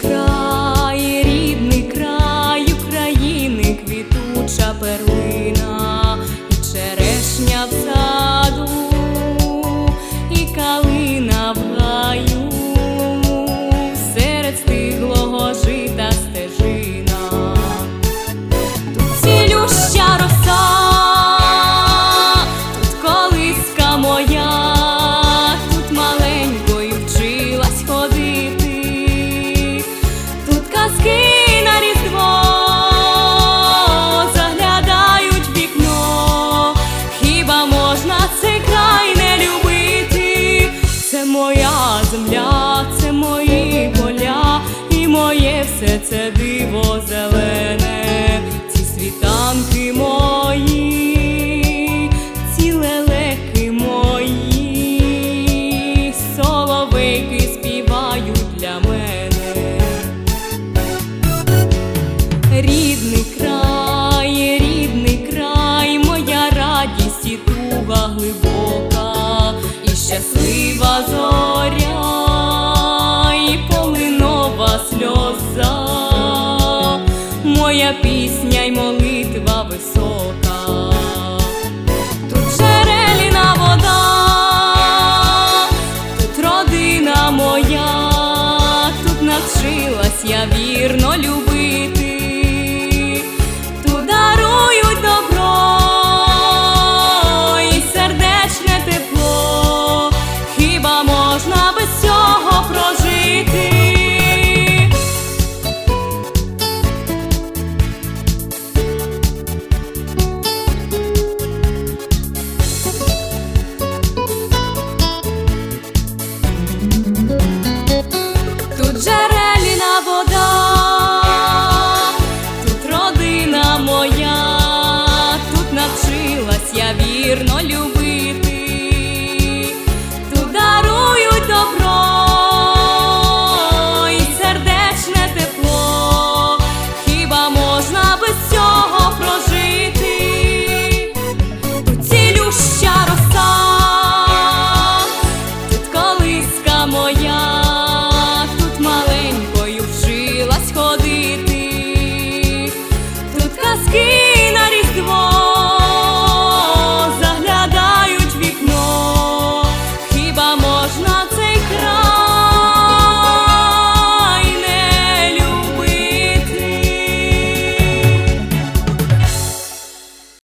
Край, рідний край України, квітуча перлина, і черешня в тут на різдво заглядають в вікно. Хіба можна цей край не любити? Це моя земля, це мої поля, і моє все це диво зелене, моя пісня й молитва висока. Тут джереліна вода, тут родина моя, тут навчилась я вірно. skin.